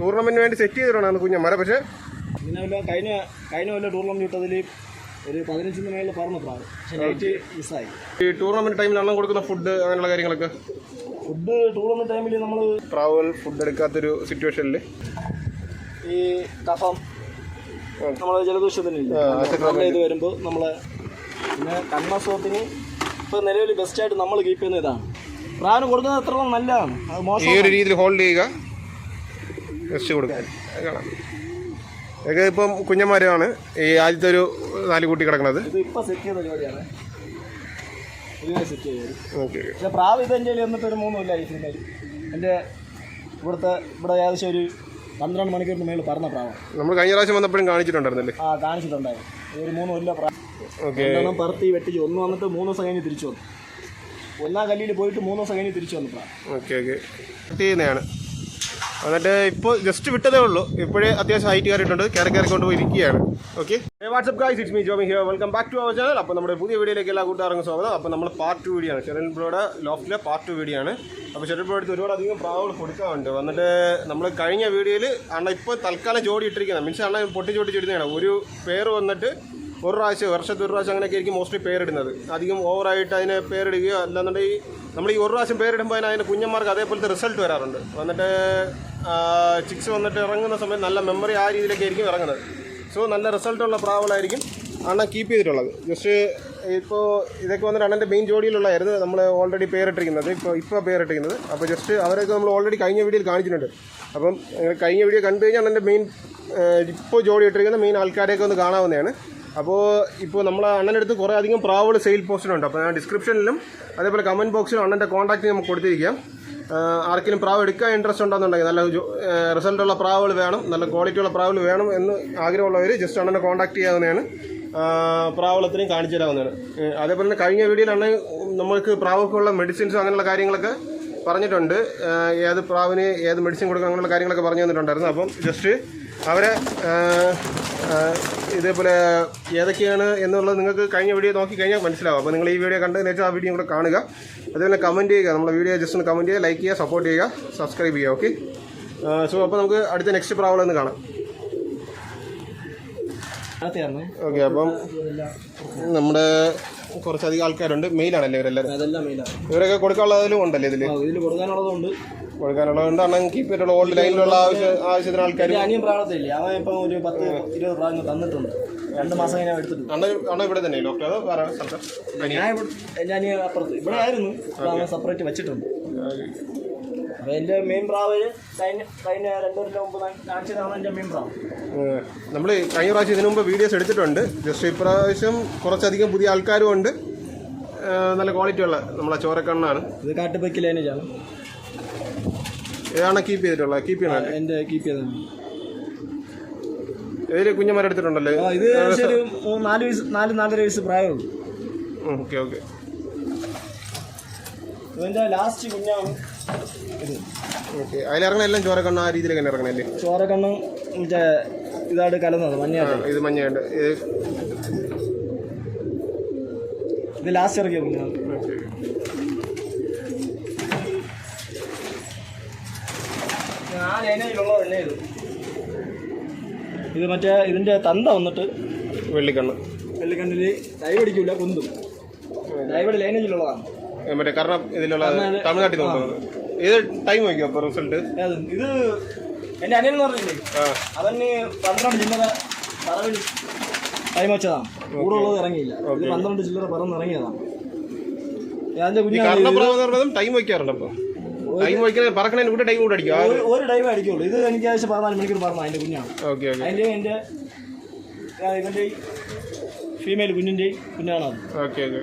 ടൂർണമെന്റിന് വേണ്ടി സെറ്റ് ചെയ്തിട്ടാണ് കുഞ്ഞന്മാരെ പക്ഷേ പിന്നെ വല്ല കഴിഞ്ഞ കഴിഞ്ഞ വല്ല ടൂർണമെന്റ് ഇട്ടതിൽ ഒരു പതിനഞ്ചിന് മേളിൽ പറഞ്ഞു പ്രാവ്? പക്ഷെ നൈറ്റ് മിസ്സായി ഈ ടൂർണമെന്റ് ടൈമിൽ എണ്ണം കൊടുക്കുന്ന ഫുഡ് അങ്ങനെയുള്ള കാര്യങ്ങളൊക്കെ? ഫുഡ് ടൂർണമെന്റ് ടൈമിൽ നമ്മൾ പ്രാവുകൾ ഫുഡ് എടുക്കാത്തൊരു സിറ്റുവേഷനിൽ ഈ കഫം അത് നമ്മൾ ഇത് വരുമ്പോൾ നമ്മളെ പിന്നെ കണ്ണസോത്തിന് ഇപ്പോൾ നിലവിൽ ബെസ്റ്റായിട്ട് നമ്മൾ കീപ്പ് ചെയ്യുന്ന ഇതാണ്. പ്രാവിന് കൊടുക്കുന്നത് എത്രത്തോളം നല്ലതാണ്. ഈ ഒരു രീതിയിൽ ഹോൾഡ് ചെയ്യുക. അത് കാണാം. ഇതൊക്കെ ഇപ്പം കുഞ്ഞന്മാരാണ് ഈ ആദ്യത്തെ ഒരു നാല് കൂട്ടി കിടക്കുന്നത്. പ്രാവ് ഇത് എന്റെ എന്നിട്ട് ഒരു മൂന്നുമില്ല ഈ സിനിമയിൽ എന്റെ ഇവിടുത്തെ ഇവിടെ ഏകദേശം ഒരു പന്ത്രണ്ട് മണിക്കൂറിന് മേളിൽ പറന്ന പ്രാവ് നമ്മൾ കഴിഞ്ഞ പ്രാവശ്യം വന്നപ്പോഴും കാണിച്ചിട്ടുണ്ടായിരുന്നല്ലേ? ആ കാണിച്ചിട്ടുണ്ടായിരുന്നു. ഒരു മൂന്ന് ഇല്ല പ്രാവ്. ഓക്കെ. പറത്തി വെട്ടിച്ച് ഒന്ന് വന്നിട്ട് മൂന്ന് ദിവസം കഴിഞ്ഞ് തിരിച്ചു വന്നു. ഒന്നാം കല്ലിൽ പോയിട്ട് മൂന്ന് ദിവസം കഴിഞ്ഞ് തിരിച്ചു വന്നു പ്രാവ്. Okay okay. ചെയ്യുന്നതാണ്. എന്നിട്ട് ഇപ്പോൾ ജസ്റ്റ് വിട്ടതേ ഉള്ളൂ. ഇപ്പോഴേ അത്യാവശ്യം ഹൈറ്റ് കയറിയിട്ടുണ്ട്. കയറി കയറി കൊണ്ട് പോയി ഇരിക്കുകയാണ്. Okay what's up guys it's me Jomi here welcome back to our channel അപ്പോൾ നമ്മുടെ പുതിയ വീഡിയോയിലേക്ക് എല്ലാ കൂട്ടുകാർക്കും സ്വാഗതം. അപ്പോൾ നമ്മൾ പാർട്ട് ടു വീഡിയോ ആണ്. ഷെറിൻ ബ്രോയുടെ ലോഫ്റ്റിലെ പാർട്ട് ടു വീഡിയോ ആണ്. അപ്പോൾ ഷെറിൻ ബ്രോ അടുത്ത് ഒരുപാട് അധികം പ്രാവുകൾ കൊടുക്കാറുണ്ട്. വന്നിട്ട് നമ്മൾ കഴിഞ്ഞ വീഡിയോയിൽ അണ്ണ ഇപ്പോൾ തൽക്കാലം ജോഡി ഇട്ടിരിക്കുന്നത് മീൻസ് അണ്ണ പൊട്ടി ചോട്ടി ഒരു പേര് വന്നിട്ട് ഒരു പ്രാവശ്യം വർഷത്തിൽ ഒരു പ്രാവശ്യം അങ്ങനെയൊക്കെ ആയിരിക്കും മോസ്റ്റ്ലി പേരിടുന്നത്. അധികം ഓവറായിട്ട് അതിനെ പേരിടുകയോ അല്ലാന്നുണ്ടെങ്കിൽ നമ്മൾ ഈ ഒരു പ്രാവശ്യം പേരിടുമ്പോൾ അതിന് അതിന്റെ കുഞ്ഞന്മാർക്ക് അതേപോലത്തെ റിസൾട്ട് വരാറുണ്ട്. വന്നിട്ട് ചിക്സ് വന്നിട്ട് ഇറങ്ങുന്ന സമയത്ത് നല്ല മെമ്മറി ആ രീതിയിലൊക്കെ ആയിരിക്കും ഇറങ്ങുന്നത്. സോ നല്ല റിസൾട്ടുള്ള പ്രാവുകളായിരിക്കും അണ്ണ കീപ്പ് ചെയ്തിട്ടുള്ളത്. ജസ്റ്റ് ഇപ്പോൾ ഇതൊക്കെ വന്നിട്ട് അണ്ണന്റെ മെയിൻ ജോഡിയിലുള്ളതായിരുന്നു നമ്മൾ ഓൾറെഡി പേരിട്ടിരിക്കുന്നത്. ഇപ്പോൾ ഇപ്പോൾ പേരിട്ടിരിക്കുന്നത്. അപ്പോൾ ജസ്റ്റ് അവരൊക്കെ നമ്മൾ ഓൾറെഡി കഴിഞ്ഞ വീഡിയോയിൽ കാണിച്ചിട്ടുണ്ട്. അപ്പം കഴിഞ്ഞ വീഡിയോ കണ്ടു കഴിഞ്ഞാൽ അണ്ണന്റെ മെയിൻ ഇപ്പോൾ ജോഡി ഇട്ടിരിക്കുന്ന മെയിൻ ആൾക്കാരെയൊക്കെ ഒന്ന് കാണാവുന്നതാണ്. അപ്പോൾ ഇപ്പോൾ നമ്മൾ അണ്ണന്റെ കുറേ അധികം പ്രാവുകൾ സെയിൽ പോസ്റ്റിലുണ്ട് അപ്പോൾ ഞാൻ ഡിസ്ക്രിപ്ഷനിലും അതേപോലെ കമന്റ് ബോക്സിലും അണ്ണന്റെ കോൺടാക്റ്റ് നമുക്ക് കൊടുത്തിരിക്കാം. ആർക്കെങ്കിലും പ്രാവ് എടുക്കാൻ ഇൻട്രസ്റ്റ് ഉണ്ടെന്നുണ്ടെങ്കിൽ നല്ല റിസൾട്ടുള്ള പ്രാവുകൾ വേണം നല്ല ക്വാളിറ്റിയുള്ള പ്രാവുകൾ വേണം എന്ന് ആഗ്രഹമുള്ളവർ ജസ്റ്റ് അണ്ണനെ കോൺടാക്ട് ചെയ്യാവുന്നതാണ്. പ്രാവുകൾ അത്രയും കാണിച്ചു തരാവുന്നതാണ്. അതേപോലെ തന്നെ കഴിഞ്ഞ വീഡിയോയിൽ അണ്ണൻ നമ്മൾക്ക് പ്രാവൊക്കെയുള്ള മെഡിസിൻസും അങ്ങനെയുള്ള കാര്യങ്ങളൊക്കെ പറഞ്ഞിട്ടുണ്ട്. ഏത് പ്രാവിന് ഏത് മെഡിസിൻ കൊടുക്കണം അങ്ങനെയുള്ള കാര്യങ്ങളൊക്കെ പറഞ്ഞു തന്നിട്ടുണ്ടായിരുന്നു. അപ്പം ജസ്റ്റ് അവരെ ഇതേപോലെ ഏതൊക്കെയാണ് എന്നുള്ളത് നിങ്ങൾക്ക് കഴിഞ്ഞ വീഡിയോ നോക്കി കഴിഞ്ഞാൽ മനസ്സിലാവും. അപ്പോൾ നിങ്ങൾ ഈ വീഡിയോ കണ്ടതിന് ശേഷം ആ വീഡിയോ കൂടെ കാണുക. അതുപോലെ കമന്റ് ചെയ്യുക. നമ്മുടെ വീഡിയോ ജസ്റ്റ് ഒന്ന് കമന്റ് ചെയ്യുക ലൈക്ക് ചെയ്യുക സപ്പോർട്ട് ചെയ്യുക സബ്സ്ക്രൈബ് ചെയ്യുക ഓക്കെ സോ അപ്പോൾ നമുക്ക് അടുത്ത നെക്സ്റ്റ് പ്രാവളം ഒന്ന് കാണാം. ഓക്കെ അപ്പം നമ്മുടെ കുറച്ചധികം ആൾക്കാരുണ്ട്. മെയിലാണല്ലേ ഇവരെല്ലാവരും അതെല്ലാം മെയിലാണ് ഇവരൊക്കെ കൊടുക്കാനുള്ളതിലും ഉണ്ടല്ലേ ഇതിൽ ഇതിൽ കൊടുക്കാനുള്ളതുകൊണ്ട് കൊടുക്കാനുള്ളതുകൊണ്ട് അണ്ണൻ കീപ്പ് ചെയ്തിട്ടുള്ള ഓൾഡ് ലൈനിലുള്ള ആവശ്യ ആവശ്യത്തിന് ആൾക്കാർ അനിയും പ്രാവത്തില്ലേ അവൻ ഇപ്പം ഒരു പത്ത് ഇരുപത് പ്രാവശ്യം തന്നിട്ടുണ്ട്. രണ്ട് മാസം കഴിഞ്ഞാൽ എടുത്തിട്ടുണ്ട്. അണ്ണ അണ്ണ ഇവിടെ തന്നെ ഡോക്ടർ അതോ വേറെ സ്ഥലത്ത്? ഞാൻ ഇവിടെ എന്റെ അപ്പുറത്ത്. ഇവിടെ ആയിരുന്നു. സെപ്പറേറ്റ് വെച്ചിട്ടുണ്ട്. അപ്പോൾ എന്റെ പ്രാവ് കഴിഞ്ഞ കഴിഞ്ഞ രണ്ടു മുമ്പ് കാണിച്ചതാണ് എന്റെ പ്രാവ്. നമ്മൾ കഴിഞ്ഞ പ്രാവശ്യം ഇതിനു മുമ്പ് വീഡിയോസ് എടുത്തിട്ടുണ്ട്. ജസ്റ്റ് ഇപ്രാവശ്യം കുറച്ചധികം പുതിയ ആൾക്കാരും ഉണ്ട്. നല്ല ക്വാളിറ്റി ഉള്ള നമ്മളെ ചോരക്കണ്ണാണ്. ഇത് കാട്ടുപൈക്ക് ലൈനേജാണ് ഏതാണ് കീപ്പ് ചെയ്തിട്ടുള്ളത് കീപ്പ് ചെയ്യണം? എന്റെ കീപ്പ് ചെയ്തത് ഇതിൽ കുഞ്ഞന്മാരെ എടുത്തിട്ടുണ്ടല്ലേ? ഇത് ഒരു നാല് വയസ്സ് നാല് നാലര വയസ്സ് പ്രായമുള്ളൂ. ഓക്കെ ഓക്കെ ഇതിന്റെ ലാസ്റ്റ് കുഞ്ഞാണ്. ഇത് ഓക്കെ. അതിലിറങ്ങണ എല്ലാം ചോരക്കണ്ണ ആ രീതിയിൽ തന്നെ ഇറങ്ങണല്ലേ ചോരക്കണ്ണും മറ്റേ ഇതായിട്ട് കലർന്നത് മഞ്ഞ ഇത് മഞ്ഞയുണ്ട് ഇത് ലാസ്റ്റ് ഇറക്കിയ കുഞ്ഞാണ് ഓക്കെ ആ ലൈനേജിലുള്ള എണ്ണ ഇത് ഇത് മറ്റേ ഇതിന്റെ തന്ത വന്നിട്ട് വെള്ളിക്കണ്ണ്. വെള്ളിക്കണ്ണിൽ ഡൈവ് അടിക്കില്ല കുന്തും. ഡൈവഡ് ലൈനേജിലുള്ളതാണ്. മറ്റേ കർണ ഇതിലുള്ള തമിഴ്നാട്ടിൽ നോക്കുന്നത് ഏത് ടൈം വയ്ക്കും അപ്പോൾ റിസൾട്ട് ഇത് എന്റെ അനിയൻ എന്ന് പറഞ്ഞില്ലേ? അവന് പന്ത്രണ്ട് ചില്ലറ പറവിൽ ടൈം വെച്ചതാണ്. കൂടെ ഉള്ളത് ഇറങ്ങിയില്ല. ഇത് പന്ത്രണ്ട് ചില്ലറ പറന്ന് ഇറങ്ങിയതാണ്. അതിന്റെ പറഞ്ഞതും ടൈം വയ്ക്കാറുണ്ട് അപ്പോൾ ടൈം വയ്ക്കുന്ന പറക്കണതിന് കൂടെ ടൈം കൂടെ അടിക്കും. ഒരു- ടൈം അടിക്കുള്ളൂ. ഇത് എനിക്ക് ഏകദേശം പതിനാല് മണിക്കൂർ പറഞ്ഞു അതിന്റെ കുഞ്ഞാണ്. Okay okay. അതിന്റെ എന്റെ ആ, ഇവന്റെ ഫീമെയിൽ കുഞ്ഞിന്റെ കുഞ്ഞാണ് അത് ഓക്കെ ഓക്കെ.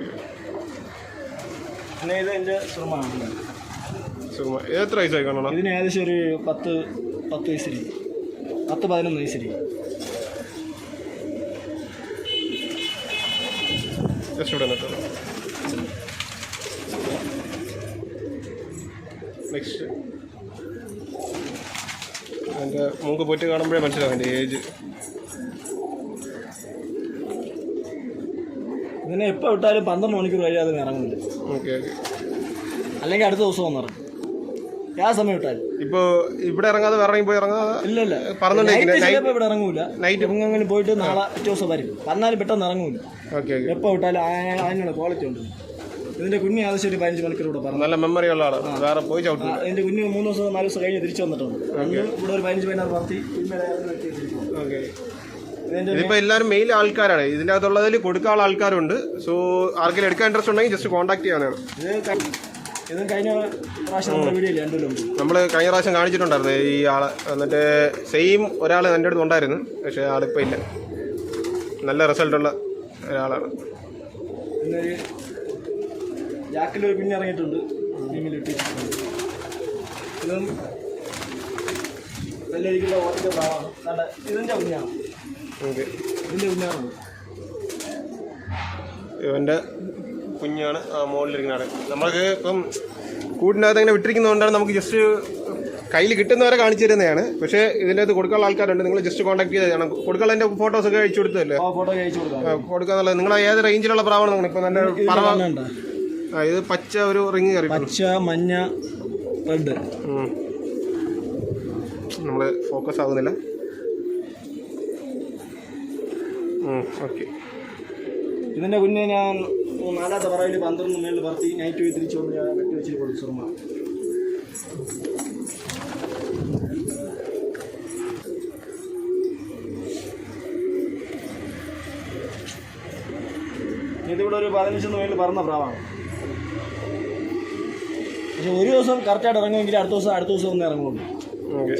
പിന്നെ ഇത് എന്റെ സുഖമാണ് സുഖം എത്ര വയസ്സായി കാണണം ഇതിന് ഏകദേശം ഒരു പത്ത് പത്ത് വയസ്സിരി പത്ത് പതിനൊന്ന് വയസ്സിരി ജസ്റ്റ് ഇവിടെ നിട്ടോ നെക്സ്റ്റ് എന്റെ മൂക്ക് പോയിട്ട് കാണുമ്പോഴേ മനസ്സിലാവും എന്റെ ഏജ് ഇതിനെ എപ്പോൾ വിട്ടാലും പന്ത്രണ്ട് മണിക്കൂർ കഴിയാതെ ഇറങ്ങുന്നില്ല ഓക്കെ ഓക്കെ. അല്ലെങ്കിൽ അടുത്ത ദിവസം വന്നിറങ്ങും ആ സമയം ഇട്ടാൽ. ഇപ്പൊ ഇവിടെ ഇറങ്ങാതെ വേറെ പോയി ഇറങ്ങാതെ ഇല്ല ഇല്ല നൈറ്റ് ചിലപ്പോൾ ഇവിടെ ഇറങ്ങൂല. നൈറ്റ് ഇങ്ങനെ പോയിട്ട് നാളെ ഒറ്റ ദിവസം വരും. വന്നാലും പെട്ടെന്ന് ഇറങ്ങൂല. Okay okay. എപ്പോൾ വിട്ടാലും ആ- അതിനുള്ള ക്വാളിറ്റി ഉണ്ട്. ഇതിന്റെ കുഞ്ഞ് ആവശ്യം ഒരു പതിനഞ്ച് മണിക്കൂർ ഇവിടെ പറഞ്ഞു. നല്ല മെമ്മറി ഉള്ള ആളാണ് വേറെ പോയി ചവിട്ടും. ഇതിന്റെ കുഞ്ഞ് മൂന്ന് ദിവസം നാല് ദിവസം കഴിഞ്ഞ് തിരിച്ചു വന്നിട്ടുണ്ട്. അന്ന് ഇവിടെ ഒരു പതിനഞ്ച് പതിനാറ് പറത്തി പിന്നെ. ഓക്കെ. ഇതിപ്പോ എല്ലാവരും മെയിൽ ആൾക്കാരാണ്. ഇതിന്റെ അകത്തുള്ളതിൽ കൊടുക്കാനുള്ള ആൾക്കാരുണ്ട്. സോ ആർക്കെങ്കിലും എടുക്കാൻ ഇൻട്രസ്റ്റ് ഉണ്ടെങ്കിൽ ജസ്റ്റ് കോൺടാക്ട് ചെയ്യാനാണ്. നമ്മൾ കഴിഞ്ഞ പ്രാവശ്യം കാണിച്ചിട്ടുണ്ടായിരുന്നു. ഈ ആളെ എന്നിട്ട് സെയിം ഒരാൾ എന്റെ അടുത്ത് ഉണ്ടായിരുന്നു പക്ഷേ ആളിപ്പോൾ ഇല്ല. നല്ല റിസൾട്ട് ഉള്ള ഒരാളാണ്. പിന്നെ ജാക്കിലൊരു ഇറങ്ങിയിട്ടുണ്ട്. ഇതും വെള്ളരിക്കുള്ള ഓർക്ക പ്രാവാണ് കണ്ട ഇതിന്റെ കുഞ്ഞാണ്. ഓക്കെ. കുഞ്ഞാണ് ഇവന്റെ കുഞ്ഞാണ് ആ മുകളിലിരിക്കുന്നത് നമ്മൾക്ക് ഇപ്പം കൂട്ടിനകത്ത് അങ്ങനെ വിട്ടിരിക്കുന്നതുകൊണ്ടാണ് നമുക്ക് ജസ്റ്റ് കയ്യിൽ കിട്ടുന്നവരെ കാണിച്ചു തരുന്നതാണ്. പക്ഷേ ഇതിന്റെ അകത്ത് കൊടുക്കാനുള്ള ആൾക്കാരുണ്ട്. നിങ്ങൾ ജസ്റ്റ് കോൺടാക്ട് ചെയ്താണ് കൊടുക്കാനുള്ള ഫോട്ടോസൊക്കെ അയച്ചു കൊടുത്തതല്ലേ? ആ ഫോട്ടോ അയച്ചു കൊടുക്കാം കൊടുക്കാന്നുള്ളത് നിങ്ങൾ ഏത് റേഞ്ചിലുള്ള പ്രാവാണ് നിങ്ങൾ ഇപ്പം നല്ല പറവ കണ്ണുണ്ടോ? ആ, ഇത് പച്ച ഒരു റിങ് കയറി പച്ച മഞ്ഞ റെഡ് നമ്മൾ ഫോക്കസ് ആകുന്നില്ല ഓക്കെ ഇതിന്റെ കുഞ്ഞ് ഞാൻ നാലാമത്തെ പറയിൽ പന്ത്രണ്ട് മേളിൽ പറത്തി നൈറ്റ് പോയി തിരിച്ചു കൊണ്ട് ഞാൻ വെട്ടി വെച്ചിട്ട് കൊടുത്തു സുർമ്മ ഇതിവിടെ ഒരു പതിനഞ്ചെന്ന് മേളിൽ പറന്ന പ്രാവാണ്. പക്ഷെ ഒരു ദിവസം കറക്റ്റായിട്ട് ഇറങ്ങുമെങ്കിൽ അടുത്ത ദിവസം അടുത്ത ദിവസം ഒന്നേ ഇറങ്ങുള്ളൂ.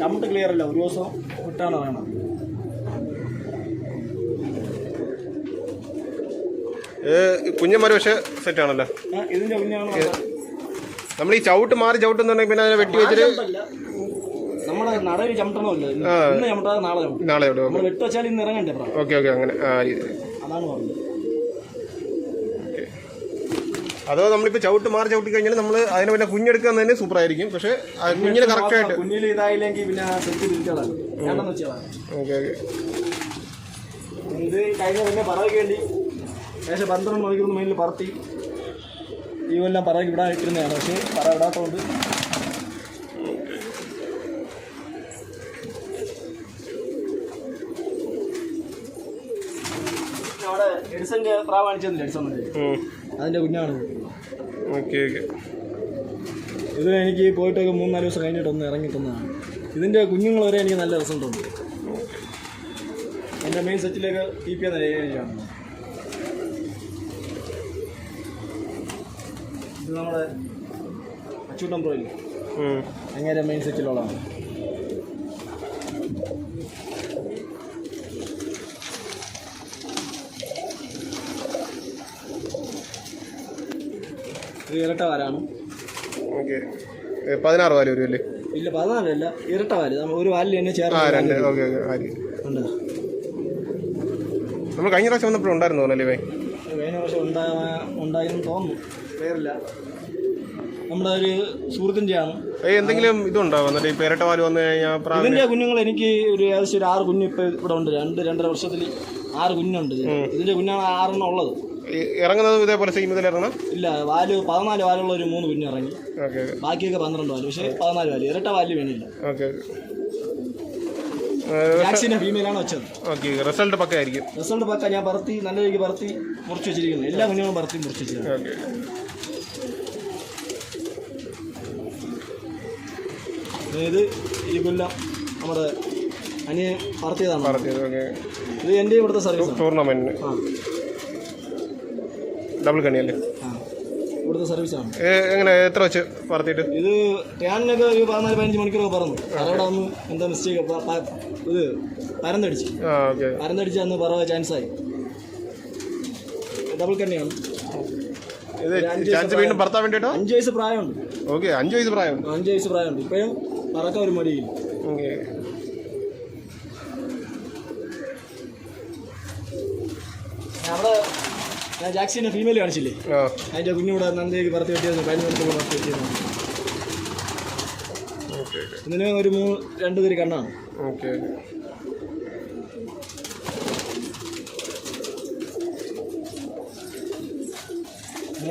ചമ്മട്ട് ക്ലിയർ അല്ല ഒരു ദിവസം വിട്ടാണ് ഇറങ്ങണം കുഞ്ഞന്മാർ പക്ഷെ സെറ്റ് ആണല്ലോ. ഇതിന്റെ കുഞ്ഞാണ് നമ്മൾ ഈ ചവിട്ട് മാറി ചവിട്ടുന്നുണ്ടെങ്കിൽ പിന്നെ അതിനെ വെട്ടി വെച്ചിട്ട് ചവിട്ടല്ല. നമ്മുടെ നടയിൽ ചവിട്ടണമല്ലോ ഇന്ന് ഇന്ന് ചവിട്ടാതെ നാളെ നാളെ നമ്മൾ വെട്ടി വെച്ചാൽ ഇന്ന് ഇറങ്ങണ്ടേ പ്രാ ഓക്കെ ഓക്കെ അങ്ങനെ ആ അതാണ് പറഞ്ഞത്. അതോ നമ്മളിപ്പോൾ ചവിട്ട് മാറി ചവിട്ടി കഴിഞ്ഞാൽ നമ്മൾ അതിനെ പിന്നെ കുഞ്ഞെടുക്കാൻ തന്നെ സൂപ്പർ ആയിരിക്കും പക്ഷേ കുഞ്ഞിന് കറക്റ്റ് ആയിട്ട് കുഞ്ഞിൽ ഇതായില്ലെങ്കിൽ പിന്നെ ഓക്കെ ഓക്കെ. ഇത് കഴിഞ്ഞ പിന്നെ വേണ്ടി ഏകദേശം പന്ത്രണ്ട് മണിക്കൂർ മെയിനിൽ പറത്തി. കൊല്ലം പറവയ്ക്ക് വിടാൻ ഇട്ടിരുന്നതാണ്. പക്ഷേ പറ വിടാത്തതുകൊണ്ട് അവിടെ എഡിസന്റെ എഡിസൺ അതിന്റെ കുഞ്ഞാണ്. ഇത്. Okay okay. ഇത് എനിക്ക് പോയിട്ടൊക്കെ മൂന്നാൽ ദിവസം കഴിഞ്ഞിട്ടൊന്ന് ഒന്ന് ഇതിന്റെ കുഞ്ഞുങ്ങൾ വരെ എനിക്ക് നല്ല രസം ഉണ്ട് എന്റെ മെയിൻ സെറ്റിലേക്ക് കീപ്പ് ചെയ്യാൻ ഏരിയയാണ് നമ്മുടെ അച്ചൂട്ടം പ്രോയിൽ എങ്ങനെ മെയിൻ സെറ്റിലുള്ളതാണ് ഇരട്ട വാലാണ് ഓക്കെ. പതിനാറ് വാൽ വരും അല്ലേ ഇല്ല പതിനാറല്ല ഇരട്ട വാൽ. ഒരു വാലിൽ തന്നെ ചേർന്ന് ഓക്കെ ഉണ്ട്. നമ്മൾ കഴിഞ്ഞ പ്രാവശ്യം വന്നപ്പോഴും ഉണ്ടായിരുന്നു തോന്നല്ലേ കഴിഞ്ഞ പ്രാവശ്യം ഉണ്ടായിരുന്നു തോന്നുന്നു. പേരില്ല. നമ്മുടെ ഒരു സുഹൃത്തിന്റെയാണ് ഏയ് എന്തെങ്കിലും ഇതുണ്ടോ വന്നിട്ട് ഈ പേരട്ട പാൽ വന്നു കഴിഞ്ഞാൽ ഇതിന്റെ കുഞ്ഞുങ്ങൾ എനിക്ക് ഒരു ഏകദേശം ഒരു ആറ് കുഞ്ഞു ഇപ്പൊ ഇവിടെ ഉണ്ട്. രണ്ട് രണ്ടര വർഷത്തിൽ ആറ് കുഞ്ഞുണ്ട് ഇതിന്റെ ഇതിന്റെ കുഞ്ഞാണ് ആറെണ്ണം ഉള്ളത്. ഇറങ്ങുന്നത് ഇതേപോലെ സെയിം ഇതിൽ ഇറങ്ങണം? ഇല്ല വാൽ പതിനാല് വാലുള്ള ഒരു മൂന്ന് കുഞ്ഞു ഇറങ്ങി. ബാക്കിയൊക്കെ പന്ത്രണ്ട് വാൽ പക്ഷേ പതിനാല് വാൽ ഇരട്ട വാൽ വേണില്ല. ഓക്കെ. വാക്സിന്റെ ഫീമെയിലാണ് വെച്ചത്. ഓക്കെ റിസൾട്ട് പക്ക ആയിരിക്കും. റിസൾട്ട് പക്ക ഞാൻ പറത്തി നല്ല രീതിക്ക് പറത്തി മുറിച്ച് വെച്ചിരിക്കുന്നു. എല്ലാ കുഞ്ഞുങ്ങളും പറത്തി മുറിച്ച് വെച്ചിരിക്കുന്നു. ഇത് ഈ കൊല്ലം നമ്മുടെ അനിയൻ പറത്തിയതാണ് പറഞ്ഞത് ഇത് എന്റെ ഇവിടുത്തെ സർവീസ് ടൂർണമെന്റിന് ഡബിൾ കണിയല്ലേ ആ. ഇവിടുത്തെ സർവീസാണ് എങ്ങനെ എത്ര വെച്ച് പറത്തിയിട്ട് ഇത് ടാനിനൊക്കെ ഒരു പതിനാല് പതിനഞ്ച് മണിക്കൂറൊക്കെ പറന്നു അവിടെ ഒന്ന് എന്താ മിസ്റ്റേക്ക് ഇത് ഓക്കെ. പരന്തടിച്ച് അന്ന് പറവാ ചാൻസായി ഡബിൾ കണ്ണിയാണ് ഇത് ചാൻസ് വീണ്ടും പറത്താൻ വേണ്ടിയിട്ടോ? അഞ്ച് വയസ്സ് പ്രായമുണ്ട്. ഓക്കെ അഞ്ച് വയസ്സ് പ്രായം. അഞ്ച് വയസ്സ് പ്രായമുണ്ട്. ഇപ്പോഴും പറക്കാൻ ഒരു മടി ഓക്കെ. ഞാൻ ജാക്സിന്റെ ഫീമെയിൽ കാണിച്ചില്ലേ? അതിന്റെ കുഞ്ഞൂടെ നന്ദിക്ക് പറത്തി വെട്ടിയത് പതിനഞ്ച് മണിക്കൂർ പറത്തി വെട്ടിയത് ഇതിന് ഒരു മൂന്ന് രണ്ട് തിരി കണ്ണാണ്. ഓക്കെ.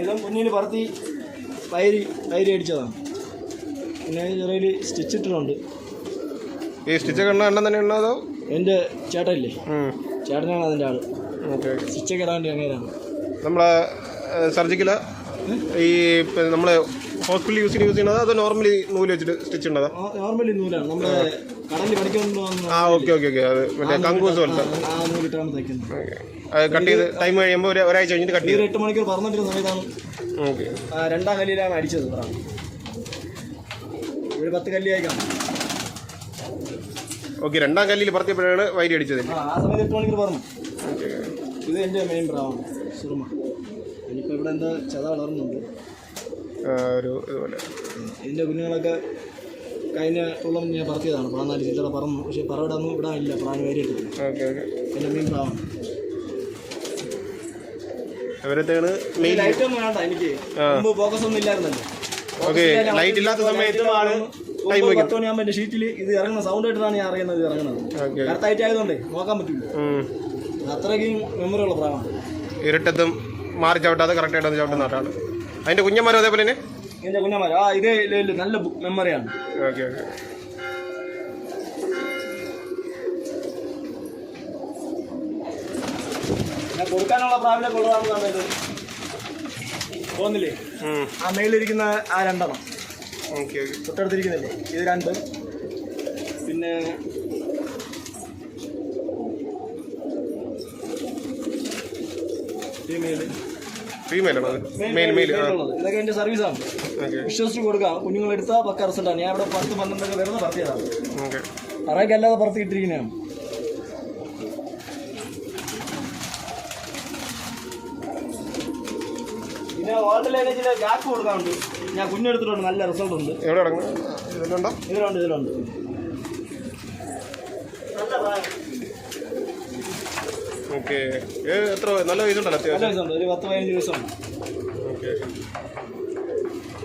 ഇതും കുഞ്ഞിന് പറത്തി പയരി പയരി അടിച്ചതാണ്. പിന്നെ ചെറിയ സ്റ്റിച്ച് ഇട്ടിട്ടുണ്ട്. ഈ സ്റ്റിച്ച് കണ്ണ എണ്ണം തന്നെ ഉണ്ടോ അതോ? എന്റെ ചേട്ടനില്ലേ? ചേട്ടനാണ് അതിന്റെ ആൾ. ഓക്കെ. സ്റ്റിച്ചൊക്കെ ഇടാൻ വേണ്ടി അങ്ങനെയാണ് നമ്മളെ സർജിക്കല? ഈ നമ്മൾ ഹോസ്പിറ്റലിൽ യൂസ് യൂസ് ചെയ്യുന്നത് അതോ നോർമലി നൂൽ വെച്ചിട്ട് സ്റ്റിച്ച് ഉണ്ടതാ നോർമലി നൂലാണ്. നമ്മുടെ കടലിൽ പഠിക്കൊണ്ട് ആ ഓക്കെ ഓക്കെ ഓക്കെ. അത് മറ്റേ കങ്കൂസ് പോലത്തെ. കട്ട് ചെയ്ത് ടൈം കഴിയുമ്പോൾ ഒരാഴ്ച കഴിഞ്ഞിട്ട് കട്ട് ചെയ്ത്. എട്ട് മണിക്കൂർ പറഞ്ഞിട്ടുള്ള സമയത്താണ് ഓക്കെ. രണ്ടാം കല്ലിലാണ് അടിച്ചത് ഒരു പത്ത് കല്ലിയായി കാണും ഓക്കെ രണ്ടാം കല്ലിൽ പറത്തിയപ്പോഴാണ് വൈരി അടിച്ചത്. ആ ആ സമയത്ത് എട്ട് മണിക്കൂർ പറഞ്ഞു. ഇത് എന്റെ മെയിൻ പ്രാവാണ് സുറുമ. എനിക്കിപ്പോൾ ഇവിടെ എന്താ ചത വളർന്നുണ്ട്. ഒരു ഇതുപോലെ. ഇതിന്റെ കുഞ്ഞുങ്ങളൊക്കെ കഴിഞ്ഞ ഉള്ളം ഞാൻ പറത്തിയതാണ്. പതിനാല് ചില്ലറ പറന്നു. പക്ഷേ പറവിടാന്നും ഇവിടെ ഇല്ല. പ്രാണി വരിയിട്ടില്ല ഓക്കെ ഓക്കെ. എന്റെ മെയിൻ പ്രാവാണ് ഇവരത്തെയാണ് മെയിൻ ലൈറ്റ് ഒന്നും വേണ്ട എനിക്ക് ഫോക്കസ് ഒന്നും ഇല്ലായിരുന്നല്ലോ. ഓക്കെ ലൈറ്റ് ഇല്ലാത്ത സമയത്ത് ആണ് ടൈം പത്ത് മണിയാകുമ്പോൾ എന്റെ ഷീറ്റിൽ ഇത് ഇറങ്ങുന്ന സൗണ്ട് ആയിട്ടാണ് ഞാൻ അറിയുന്നത് ഇറങ്ങുന്നത്. ഓക്കെ. കറക്റ്റായിട്ട് ആയതുകൊണ്ട് നോക്കാൻ പറ്റില്ല. അത്രയ്ക്കും മെമ്മറി ഉള്ള പ്രാവാണ്. ഇരുട്ടത്തും മാറി ചവിട്ടാതെ കറക്റ്റ് ആയിട്ട് ചവിട്ടുന്ന ആട്ടാണ് അതിന്റെ കുഞ്ഞന്മാരും അതേപോലെ തന്നെ? എന്റെ കുഞ്ഞന്മാർ ആ ഇത് ഇല്ല, നല്ല മെമ്മറിയാണ് ഓക്കെ ഓക്കെ. കൊടുക്കാനുള്ള പ്രാവിലെ കൊള്ളാമെന്നാണ് ഇത്. തോന്നില്ലേ? ആ മേളിലിരിക്കുന്ന ആ രണ്ടെണ്ണം. Okay okay. തൊട്ടടുത്തിരിക്കുന്നില്ലേ? ഇത് രണ്ട്. പിന്നെ ഫീമെയിൽ ഫീമെയിലാണോ മെയിൽ മെയിൽ ആ. ഉള്ളത് ഇതൊക്കെ എന്റെ സർവീസാണ് ഓക്കെ വിശ്വസിച്ച് കൊടുക്കാം. കുഞ്ഞുങ്ങൾ എടുത്താൽ പക്ക റിസൾട്ടാണ് ഞാൻ ഇവിടെ പത്ത് പന്ത്രണ്ടൊക്കെ വരുന്ന പറത്തിയതാണ് ഓക്കെ അറയൊക്കെ അല്ലാതെ ഹോട്ടൽ ലൈനേജിൽ ഗ്യാപ്പ് കൊടുക്കാറുണ്ട് ഞാൻ കുഞ്ഞെടുത്തിട്ടുണ്ട് നല്ല റിസൾട്ട് ഉണ്ട്. എവിടെ അടങ്ങും ഇതിലുണ്ടോ ഇതിലുണ്ട് ഇതിലുണ്ട് നല്ല പ്രായം. ഓക്കെ. എത്ര നല്ല വയസ്സുണ്ടല്ലോ നല്ല അത്യാവശ്യം. ദിവസമുണ്ട് ഒരു പത്ത് പതിനഞ്ച് ദിവസമുണ്ട് ഓക്കെ.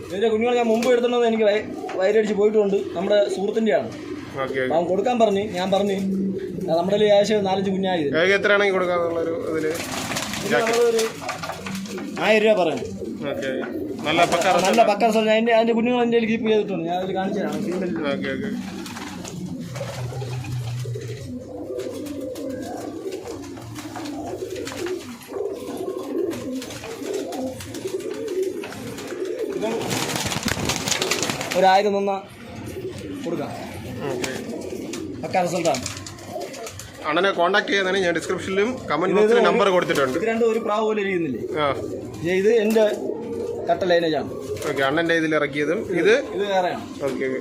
ഇതിന്റെ കുഞ്ഞുങ്ങൾ ഞാൻ മുമ്പ് എടുത്തിട്ടുണ്ടെന്ന് എനിക്ക് വയ- വയറടിച്ച് പോയിട്ടുണ്ട്. നമ്മുടെ സുഹൃത്തിന്റെയാണ് അവൻ കൊടുക്കാൻ പറഞ്ഞു ഞാൻ പറഞ്ഞു. നമ്മുടെ ആവശ്യം ഏകദേശം നാലഞ്ച് കുഞ്ഞായി. എത്രയാണെങ്കിൽ ഇതിൽ പിന്നെ ആയിരം രൂപ പറയാം ഓക്കെ. നല്ല പക്കാറ നല്ല പക്ക റിസൾട്ട് അതിന്റെ അതിന്റെ കുഞ്ഞുങ്ങൾ എന്റെ കീപ്പ് ചെയ്തിട്ടുണ്ട്. ഞാൻ അതിൽ കാണിച്ചതാണ് ഫീമെയിൽ ഓക്കെ ഓക്കെ. ഒരായിരം തന്ന കൊടുക്കാം. പക്കാ പക്ക റിസൾട്ടാണ് അണ്ണനെ കോൺടാക്ട് ചെയ്യാനാണ് ഞാൻ ഡിസ്ക്രിപ്ഷനിലും കമന്റ് ബോക്സിൽ നമ്പർ കൊടുത്തിട്ടുണ്ട്. ഇത് രണ്ടും ഒരു പ്രാവ് പോലെ ഇരിക്കുന്നില്ലേ? ആ. ഇത് എന്റെ കട്ട ലൈനേജാണ് ഓക്കെ അണ്ണന്റെ ഇതിൽ ഇറക്കിയതും ഇത് ഇത് വേറെയാണ്. ഓക്കെ ഇത്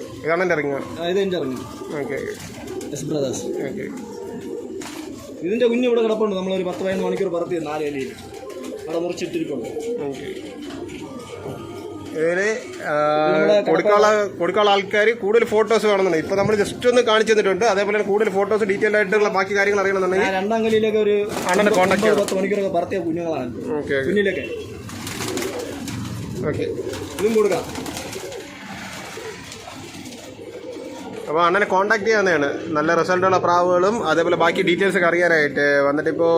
ഇറങ്ങിയ ഇത് എന്റെ ഇറങ്ങി ഓക്കെ എസ് ബ്രദേഴ്സ് ഓക്കെ ഇതിന്റെ കുഞ്ഞ് ഇവിടെ കിടപ്പുണ്ട്. നമ്മളൊരു പത്ത് പതിനൊന്ന് മണിക്കൂർ പറത്തി നാല് കല്ലിയിൽ അവിടെ മുറിച്ചിട്ടിരിപ്പുണ്ട്. ഓക്കെ ഇതിൽ ആ, കൊടുക്കാനുള്ള കൊടുക്കാനുള്ള ആൾക്കാർ കൂടുതൽ ഫോട്ടോസ് കാണുന്നുണ്ട്. ഇപ്പൊ നമ്മൾ ജസ്റ്റ് ഒന്ന് കാണിച്ചു തന്നിട്ടുണ്ട്. അതേപോലെ തന്നെ കൂടുതൽ ഫോട്ടോസ് ഡീറ്റെയിൽ ആയിട്ടുള്ള ബാക്കി കാര്യങ്ങൾ അറിയണമെന്നുണ്ടെങ്കിൽ രണ്ടാം കല്ലിയിലൊക്കെ ഒരു അണ്ണനെ കോൺടാക്ട് പത്ത് മണിക്കൂറൊക്കെ പറത്തിയ കുഞ്ഞുങ്ങളാണ്. ഓക്കെ കുഞ്ഞിലൊക്കെ. ഓക്കെ. ഇതും കൊടുക്കാം അപ്പോൾ അണ്ണനെ കോൺടാക്ട് ചെയ്യാവുന്നതാണ്. നല്ല റിസൾട്ടുള്ള പ്രാവുകളും അതേപോലെ ബാക്കി ഡീറ്റെയിൽസ് ഒക്കെ അറിയാനായിട്ട്. വന്നിട്ട് ഇപ്പോൾ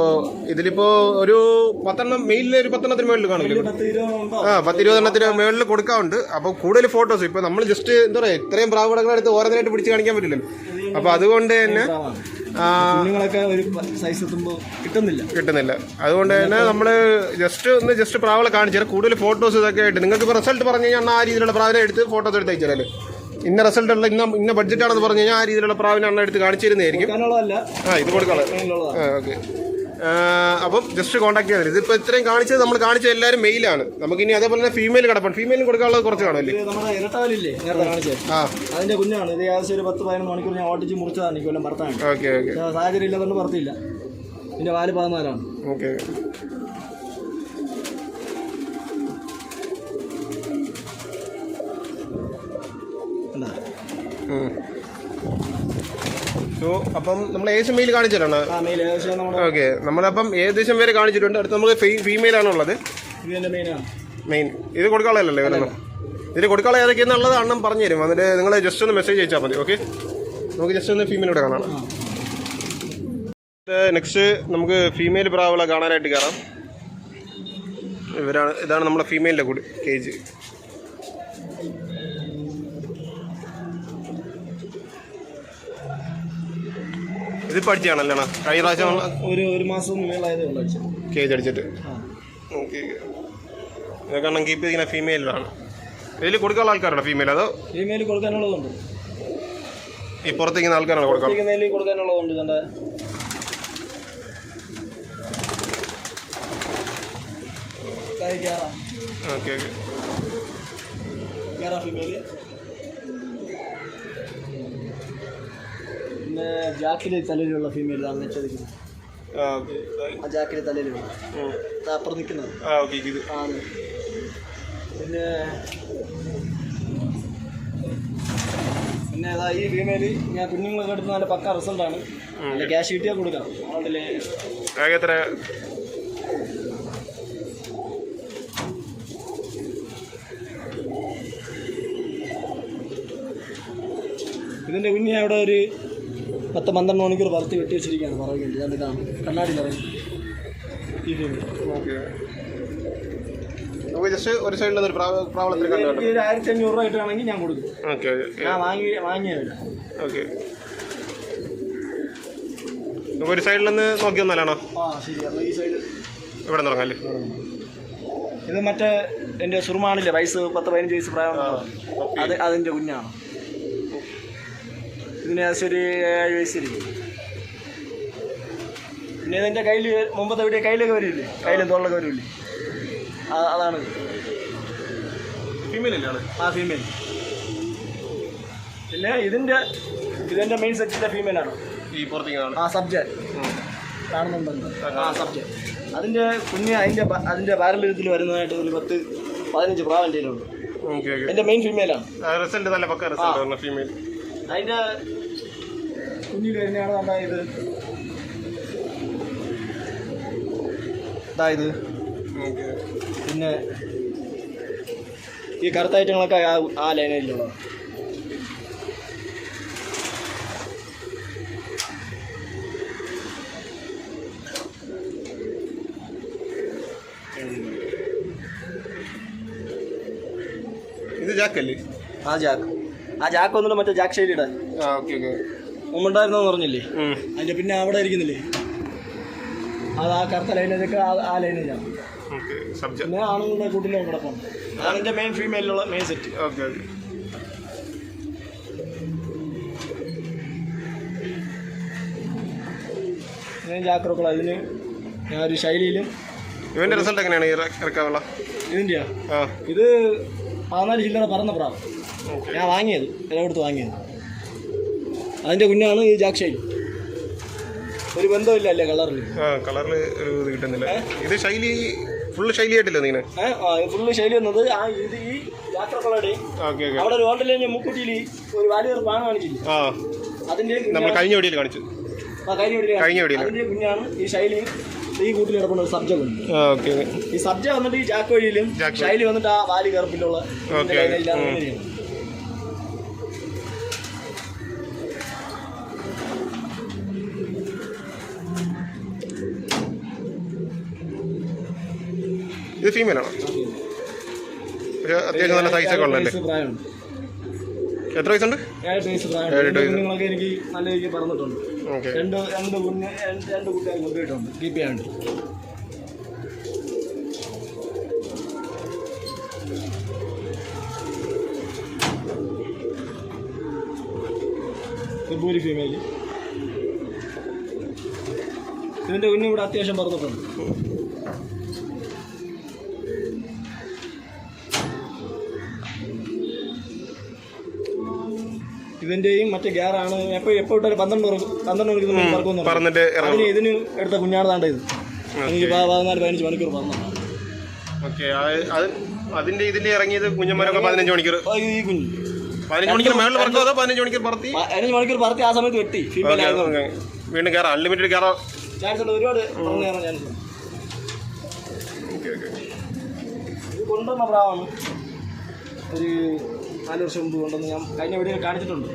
ഇതിലിപ്പോൾ ഒരു പത്തെണ്ണം മെയിലിൽ ഒരു പത്തെണ്ണത്തിന് മുകളിൽ കാണില്ല? ആ പത്ത് ഇരുപതെണ്ണത്തിന് മേളിൽ കൊടുക്കാറുണ്ട് അപ്പോൾ കൂടുതൽ ഫോട്ടോസ് ഇപ്പോൾ നമ്മൾ ജസ്റ്റ് എന്താ പറയുക ഇത്രയും പ്രാവുകളൊക്കെ എടുത്ത് ഓരോന്നിനായിട്ട് പിടിച്ച് കാണിക്കാൻ പറ്റില്ലല്ലോ. അപ്പോൾ അതുകൊണ്ട് തന്നെ. കുഞ്ഞുങ്ങളൊക്കെ ഒരു സൈസ് എത്തുമ്പോൾ കിട്ടുന്നില്ല. കിട്ടുന്നില്ല. അതുകൊണ്ട് തന്നെ നമ്മൾ ജസ്റ്റ് ഒന്ന് ജസ്റ്റ് പ്രാവളെ കാണിച്ചു കൂടുതൽ ഫോട്ടോസ് ഇതൊക്കെ ആയിട്ട്. നിങ്ങൾക്ക് ഇപ്പോൾ റിസൾട്ട് പറഞ്ഞു കഴിഞ്ഞാൽ ആ രീതിയിലുള്ള പ്രാവിനെ എടുത്ത് ഫോട്ടോസ് എടുത്ത് അയച്ചാലേ ഇന്ന റിസൾട്ട് ഉള്ള ഇന്ന ഇന്ന ബഡ്ജറ്റ് ആണെന്ന് പറഞ്ഞു കഴിഞ്ഞാൽ ആ രീതിയിലുള്ള പ്രാവിനെ അണ്ണ എടുത്ത് കാണിച്ചു തരുന്നതായിരിക്കും ആ ഇത് കൊടുക്കാം അതിനുള്ളതാണ് ആ ഓക്കെ അപ്പം ജസ്റ്റ് കോൺടാക്ട് ചെയ്താൽ ഇതിപ്പോൾ ഇത്രയും കാണിച്ചത് നമ്മൾ കാണിച്ച എല്ലാവരും മെയിലാണ് നമുക്ക് ഇനി അതേപോലെ തന്നെ ഫീമെയിൽ കിടപ്പുണ്ട് ഫീമെയിൽ കൊടുക്കാനുള്ളത് കുറച്ച് കാണുമല്ലേ? നമ്മുടെ ഇരട്ടവലില്ലേ? നേരത്തെ കാണിച്ചത് ആ. അതിന്റെ കുഞ്ഞാണ്. ഇത് ഏകദേശം ഒരു പത്ത് പതിനൊന്ന് മണിക്കൂർ ഞാൻ ഓട്ടിച്ച് മുറിച്ചതാണ് എനിക്ക് വല്ലതും ഭർത്താൻ ഓക്കെ ഓക്കെ സാഹചര്യം ഇല്ലാത്തതുകൊണ്ട് ഭർത്തിയില്ല ഇതിന്റെ വാൽ പതിനാലാണ് ഓക്കെ സോ അപ്പം നമ്മൾ ഏകദേശം മെയിൽ കാണിച്ചിട്ടാണ് ഓക്കെ നമ്മളപ്പം ഏകദേശം പേര് കാണിച്ചിട്ടുണ്ട്? അടുത്ത് നമുക്ക് ഫീമെയിൽ ആണുള്ളത് മെയിനാണ് മെയിൻ ഇത് കൊടുക്കാളല്ലേ ഇവരെണ്ണം ഇതിൽ കൊടുക്കാളെ ഏതൊക്കെയാണെന്നുള്ളത് അണ്ണം പറഞ്ഞു തരും എന്നിട്ട് നിങ്ങൾ ജസ്റ്റ് ഒന്ന് മെസ്സേജ് അയച്ചാൽ മതി ഓക്കെ നമുക്ക് ജസ്റ്റ് ഒന്ന് ഫീമെയിലൂടെ കാണാം. നെക്സ്റ്റ് നമുക്ക് ഫീമെയിൽ പ്രാവുകളെ കാണാനായിട്ട് കയറാം ഇവരാണ് ഇതാണ് നമ്മുടെ ഫീമെയിലിന്റെ കൂടി കേജ് ഇത് പഠിച്ചാണല്ലോ കഴിഞ്ഞ പ്രാവശ്യം ഒരു ഒരു മാസം മേളായതേ ഉള്ളൂ അടിച്ചത് കേജ് അടിച്ചിട്ട്. ഓക്കെ ഇതൊക്കെ കീപ്പ് ചെയ്തിങ്ങനെ ഫീമെയിലാണ് ഇതിൽ കൊടുക്കാനുള്ള ആൾക്കാരാണോ ഫീമെയിൽ അതോ ഫീമെയിൽ കൊടുക്കാനുള്ളതുണ്ട്. ഈ പുറത്തേക്കുന്ന ആൾക്കാരാണോ കൊടുക്കാൻ കൊടുക്കാനുള്ളതുണ്ട് കണ്ട ഓക്കെ ഓക്കെ ഫീമെയിൽ പിന്നെ ജാക്കിലെ തലയിലുള്ള ഫീമെയിൽ അങ്ങനെ ഓക്കെ ആ ജാക്കിലെ തലയിലുള്ള. അപ്പുറം നിൽക്കുന്നത്. ആണ്. പിന്നെ പിന്നെ അതാ ഈ ഫീമെയിൽ ഞാൻ കുഞ്ഞുങ്ങളൊക്കെ എടുത്ത് നല്ല പക്ക റിസൾട്ടാണ് നല്ല ക്യാഷ് കിട്ടിയാൽ കൊടുക്കാം. അതുകൊണ്ടല്ലേ എത്ര? ഇതിന്റെ കുഞ്ഞെ അവിടെ ഒരു പത്ത് പന്ത്രണ്ട് മണിക്കൂർ വളർത്തി വെട്ടി വെച്ചിരിക്കുകയാണ് പറയുക ഞാൻ ഇതാണ് കണ്ണാടി പറയും നമുക്ക് ജസ്റ്റ് ഒരു സൈഡിൽ ഒരു പ്രാവളത്തിൽ കണ്ടു? എനിക്ക് ഒരു ആയിരത്തി അഞ്ഞൂറ് രൂപ കിട്ടുകയാണെങ്കിൽ ഞാൻ കൊടുക്കും. ഓക്കെ ഞാൻ വാങ്ങി വാങ്ങിയതല്ല ഓക്കെ. ഒരു സൈഡിൽ നിന്ന് നോക്കി വന്നാലാണോ? ആ ശരി. അപ്പോൾ ഈ സൈഡ് ഇവിടെ തുടങ്ങാല്ലേ ഇത് മറ്റേ എന്റെ സുറുമാണില്ലേ വയസ്സ് പത്ത് പതിനഞ്ച് വയസ്സ് പ്രായം അത് അതിന്റെ കുഞ്ഞാണ്. ഇതിന് ഏകദേശം ഒരു ഏഴ് വയസ്സിരിക്കും പിന്നെ ഇതിന്റെ കയ്യിൽ മുമ്പത്തെ വീട്ടിൽ കയ്യിലൊക്കെ വരില്ലേ? കയ്യിലും തോളിലൊക്കെ വരില്ലേ? അതാണ്. ഫീമെയിൽ അല്ലേ ആ ഫീമെയിൽ പിന്നെ ഇതിന്റെ ഇതിന്റെ മെയിൻ സെറ്റിന്റെ ഫീമെയിലാണ് ഈ പുറത്തേക്കാണ് ആ സബ്ജക്റ്റ് കാണുന്നുണ്ടല്ലോ. ആ സബ്ജക്റ്റ് അതിന്റെ കുഞ്ഞ് അതിന്റെ അതിന്റെ പാരമ്പര്യത്തിൽ വരുന്നതായിട്ട് ഒരു പത്ത് പതിനഞ്ച് പ്രാവ് എന്റെ ഉണ്ട് എന്റെ മെയിൻ ഫീമെയിലാണ് റിസൾട്ട് നല്ല പക്ക റിസൾട്ട് ഫീമെയിൽ അതിന്റെ കുഞ്ഞിൽ തന്നെയാണ് ഉണ്ടായത് ഇതായത് പിന്നെ ഈ കറുത്ത ഐറ്റങ്ങളൊക്കെ ആ ആ ലൈനയിലുള്ളതാണ് ഇത് ജാക്കല്ലേ? ആ ജാക്ക്. ആ ജാക്ക് വന്നിട്ട് മറ്റേ ജാക്ക് ശൈലിയുടെ മുമ്പുണ്ടായിരുന്നെന്ന് പറഞ്ഞില്ലേ? അതിന്റെ പിന്നെ അവിടെ ഇരിക്കുന്നില്ലേ? അത് ആ കറുത്ത ലൈനേജൊക്കെ ആ ലൈനേജാണ് ഓക്കെ സബ്ജക്ട് പിന്നെ ആണുങ്ങളുടെ കൂട്ടിലും കിടപ്പുണ്ട് അതാണ് എന്റെ മെയിൻ ഫീമെയിലുള്ള മെയിൻ സെറ്റ് ഓക്കെ ഓക്കെ. ഞാൻ ജാക്രോക്കള ഇതിന് ഞാൻ ഒരു ശൈലിയിലും ഇവന്റെ റിസൾട്ട് എങ്ങനെയാണ്? ഇതിന്റെയാ ഇത് പതിനാല് ചില്ലറ പറന്ന പ്രാവ് ഞാൻ വാങ്ങിയത്. വില കൊടുത്ത് വാങ്ങിയത്. അതിന്റെ കുഞ്ഞാണ് ഈ ശൈലി ഒരു ബന്ധമില്ല അല്ലേ കളറിൽ ആ കളറിൽ ഒരു ഇത് കിട്ടുന്നില്ല. ഇത് ശൈലി ഫുള്ള് ശൈലി ആയിട്ടില്ല നീന് ഫുള്ള് ശൈലി വന്നത് ആ ഇത് ഈ ഓക്കെ അവിടെ ഒരു ഹോട്ടലിൽ മുക്കുറ്റിയിൽ ഒരു വാലിയർ പാണ് കാണിച്ചില്ല? ആ. അതിന്റെ നമ്മൾ കഴിഞ്ഞ വീഡിയോയിൽ കാണിച്ചു. കഴിഞ്ഞ വീഡിയോയിൽ അതിന്റെ കുഞ്ഞാണ് ഈ ശൈലി. ഈ കൂട്ടിൽ കിടക്കുന്ന ഒരു സബ്ജ ഈ സബ്ജ വന്നിട്ട് ഈ ജാക്ക് വഴിയിലും ശൈലി വന്നിട്ട് ആ വാലി കറുപ്പിലുള്ള ഇത് ഫീമെയിൽ ആണ്? ഒരു അത്യാവശ്യം നല്ല സൈസ് ഒക്കെ ഉള്ളല്ലേ എത്ര വയസ്സുണ്ട് ഏഴെട്ട് വയസ്സ് കുഞ്ഞുങ്ങളൊക്കെ എനിക്ക് നല്ല രീതിക്ക് പറഞ്ഞിട്ടുണ്ട്. ഓക്കെ. രണ്ട് രണ്ട് കുഞ്ഞ് രണ്ട് കുട്ടികൾ കൊണ്ടുപോയിട്ടുണ്ട്. കീപ്പ് ചെയ്യാണ്ട് ഫെബ്രുവരി ഫീമെയിൽ ഇതിന്റെ കുഞ്ഞ് ഇവിടെ അത്യാവശ്യം പറന്നിട്ടുണ്ട് ഇതിന്റെയും മറ്റേ ഗ്യാറാണ്. എപ്പോ എപ്പോ ഇട്ടാലും പന്ത്രണ്ട് പന്ത്രണ്ട് മണിക്കൂർ. പറഞ്ഞിട്ട് അതിന് ഇതിന് എടുത്ത കുഞ്ഞാണ് താണ്ട ഇത് എനിക്ക് പതിനാല് പതിനഞ്ച് മണിക്കൂർ പറഞ്ഞു ഓക്കെ അതിന്റെ ഇതിന്റെ ഇറങ്ങിയത് കുഞ്ഞന്മാരൊക്കെ പതിനഞ്ച് മണിക്കൂർ. ഈ കുഞ്ഞ്. പതിനഞ്ച് മണിക്കൂർ മേളിൽ പറക്കോ അതോ പതിനഞ്ച് മണിക്കൂർ പറത്തി? പതിനഞ്ച് മണിക്കൂർ പറത്തി ആ സമയത്ത് വെട്ടി. വീണ്ടും കയറാം അൺലിമിറ്റഡ് കയറാം ചാൻസ് ഉണ്ട് ഒരുപാട് കയറാൻ ചാൻസ് കൊണ്ടുവന്ന പ്രാവാണ്. ഒരു നാല് വർഷം മുമ്പ് കൊണ്ടുവന്ന് ഞാൻ കഴിഞ്ഞ വീഡിയോയിൽ കാണിച്ചിട്ടുണ്ട്.